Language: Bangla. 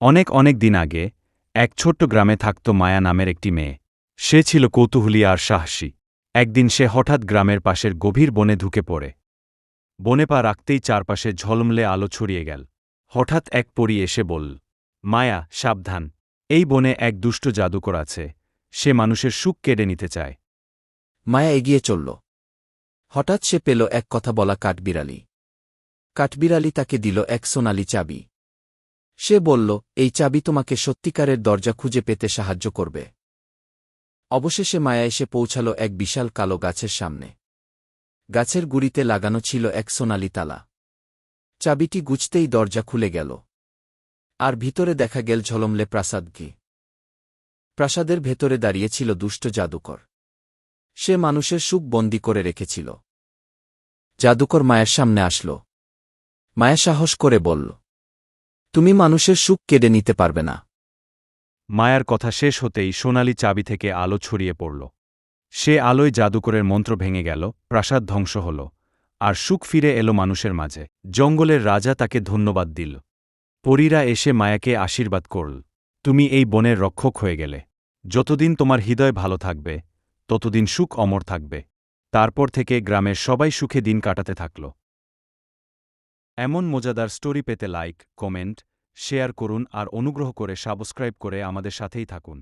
অনেক অনেক দিন আগে এক ছোট্ট গ্রামে থাকত মায়া নামের একটি মেয়ে। সে ছিল কৌতূহলী আর সাহসী। একদিন সে হঠাৎ গ্রামের পাশের গভীর বনে ঢুকে পড়ে। বনে পা রাখতেই চারপাশে ঝলমলে আলো ছড়িয়ে গেল। হঠাৎ এক পরী এসে বলল, মায়া, সাবধান। এই বনে এক দুষ্ট জাদুকর আছে। সে মানুষের সুখ কেড়ে নিতে চায়। মায়া এগিয়ে চলল। হঠাৎ সে পেল এক কথা বলা কাঠবিড়ালি। কাঠবিড়ালি তাকে দিল এক সোনালি চাবি। সে বলল, এই চাবি তোমাকে সত্যিকারের দরজা খুঁজে পেতে সাহায্য করবে। অবশেষে মায়া এসে পৌঁছাল এক বিশাল কালো গাছের সামনে। গাছের গুড়িতে লাগানো ছিল এক সোনালি তালা। চাবিটি গুছতেই দরজা খুলে গেল। আর ভিতরে দেখা গেল ঝলমলে প্রাসাদকে প্রাসাদের ভেতরে দাঁড়িয়েছিল দুষ্ট জাদুকর। সে মানুষের সুখ বন্দি করে রেখেছিল। জাদুকর মায়ের সামনে আসল। মায়া সাহস করে বলল তুমি মানুষের সুখ কেড়ে নিতে পারবে না। মায়ার কথা শেষ হতেই সোনালি চাবি থেকে আলো ছড়িয়ে পড়ল। সে আলোয় জাদুকরের মন্ত্র ভেঙে গেল, প্রাসাদ ধ্বংস হল, আর সুখ ফিরে এলো মানুষের মাঝে। জঙ্গলের রাজা তাকে ধন্যবাদ দিল। পরীরা এসে মায়াকে আশীর্বাদ করল, তুমি এই বনের রক্ষক হয়ে গেলে। যতদিন তোমার হৃদয় ভালো থাকবে, ততদিন সুখ অমর থাকবে। তারপর থেকে গ্রামের সবাই সুখে দিন কাটাতে থাকল। এমন মজাদার স্টোরি পেতে লাইক, কমেন্ট, শেয়ার করুন আর অনুগ্রহ করে সাবস্ক্রাইব করে আমাদের সাথেই থাকুন।